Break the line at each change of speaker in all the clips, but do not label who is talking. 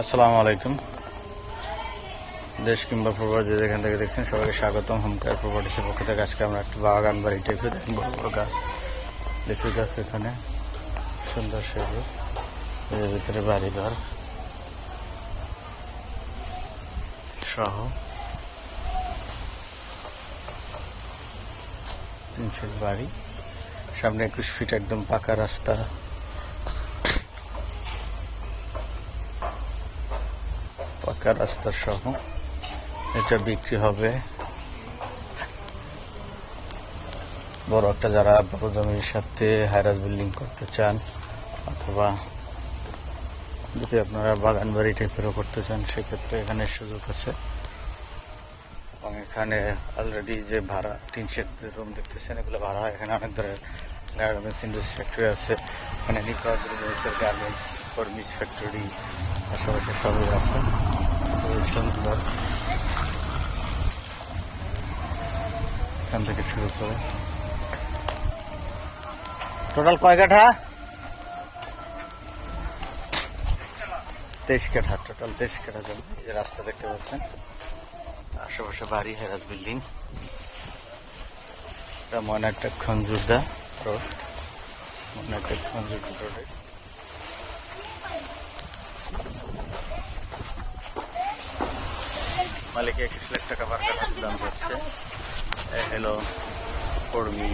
আসসালামু আলাইকুম। দেশ কিংবা প্রবাস যেখান থেকে দেখছেন, সবাইকে স্বাগতম। হোমকেয়ার প্রপার্টিসের পক্ষ থেকে আজকে আমরা একটা বাগান বাড়ি টেপে দেখুন বড় বড় গাছ লিচু গাছ এখানে। সুন্দর সেজে এর ভিতরে বাড়ি ঘর সহ। তিন ফিট বাড়ি। সামনে একুশ ফিট একদম পাকা রাস্তা। পাকা রাস্তা সহ এটা বিক্রি হবে। বড় একটা যারা বড় জমির সাথে হাইরাস বিল্ডিং করতে চান, অথবা যদি আপনারা বাগান বাড়ি টাইপেরও করতে চান, সেক্ষেত্রে এখানে সুযোগ আছে। এবং এখানে অলরেডি যে ভাড়া, টিন শেড রুম দেখতেছেন, এগুলো ভাড়া এখানে অনেক ধরনের গার্মেন্টস ইন্ডাস্ট্রি ফ্যাক্টরি আছে। এখানে নিকোয়াসের গার্মেন্টস কর্মিস ফ্যাক্টরি আশেপাশে সবই আছে। এখান থেকে শুরু করে টোটাল কয় কাঠা? তেইশ কাঠা টোটাল তেইশ কাঠা জমি। এই রাস্তা দেখতে পাচ্ছেন। আশেপাশে বাড়ি হেরাজ বিল্ডিং। এটা ময়নাটেক খঞ্জুরদা রোড। ময়নাটেক খঞ্জুরদা রোডে। মালিক একুশ লাখ টাকা পার কাঠা দাম যাচ্ছে। হ্যালো কর্মী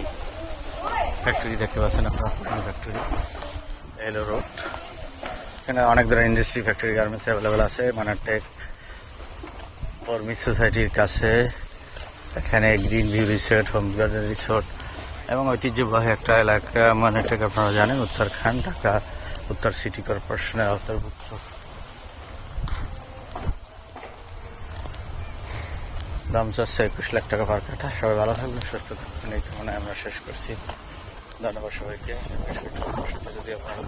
ফ্যাক্টরি দেখতে পাচ্ছেন আপনার ফ্যাক্টরি হ্যালো রোড এখানে অনেক ধরনের ইন্ডাস্ট্রি ফ্যাক্টরি গার্মেন্টস অ্যাভেলেবেল আছে মানারটেক কর্মী সোসাইটির কাছে। এখানে green view resort home garden resort এবং ঐতিহ্যবাহী একটা এলাকা মানারটেক আপনারা জানেন, উত্তরাখণ্ড, ঢাকা, উত্তর সিটি কর্পোরেশনের অন্তর্ভুক্ত। দাম চাচ্ছে একুশ লাখ টাকা পার কাঠা সবাই ভালো থাকবেন, সুস্থ থাকবেন। এই কারণে আমরা শেষ করছি। ধন্যবাদ সবাইকে। সাথে যদি আপনারা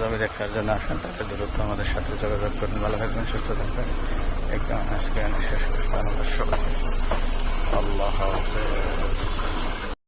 জমি দেখার জন্য আসেন, তাহলে দূরত্ব আমাদের সাথে যোগাযোগ করুন। ভালো থাকবেন, সুস্থ থাকবেন। এই কারণে আজকে আমি শেষ করছি। ধন্যবাদ সবাইকে। আল্লাহ হাফেজ।